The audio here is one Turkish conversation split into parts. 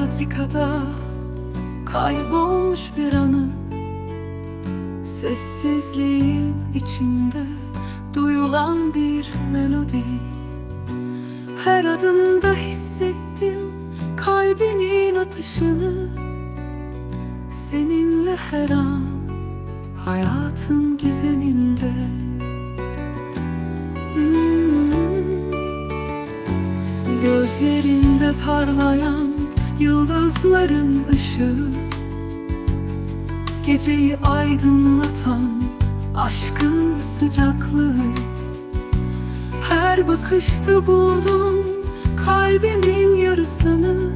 patikada kaybolmuş bir anı. Sessizliğin içinde duyulan bir melodi. Her adımda hissettim kalbinin atışını. Seninle her an hayatın gizeminde. Hmm. Gözlerinde parlayan yıldızların ışığı Geceyi aydınlatan aşkın sıcaklığı. Her bakışta buldum kalbimin yarısını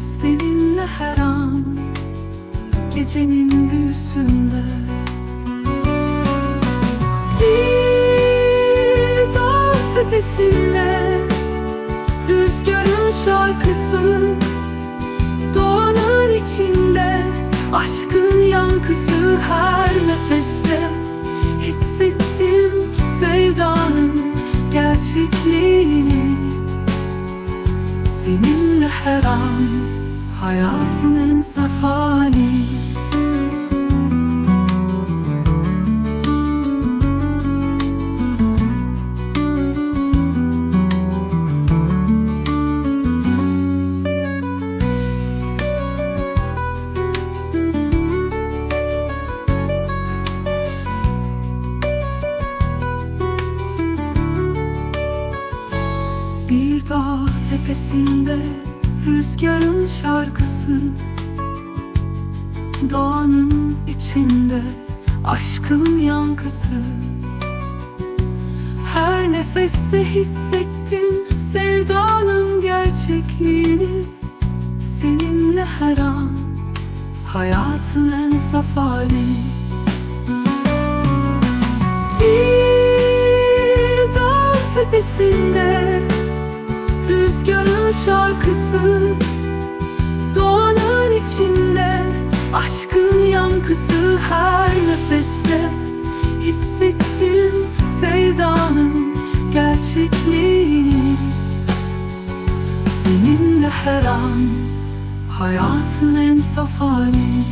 Seninle her an gecenin büyüsünde Aşkın yankısı her nefeste. Hissettim sevdanın gerçekliğini. Seninle her an hayatın en saf tepesinde rüzgarın şarkısı. Doğanın içinde aşkın yankısı. Her nefeste hissettim sevdanın gerçekliğini. Seninle her an hayatın en saf hali. Bir dağ tepesinde şarkısı. Doğanın içinde Aşkın yankısı. Her nefeste Hissettim sevdanın gerçekliğini. Seninle her an Hayatın en saf hali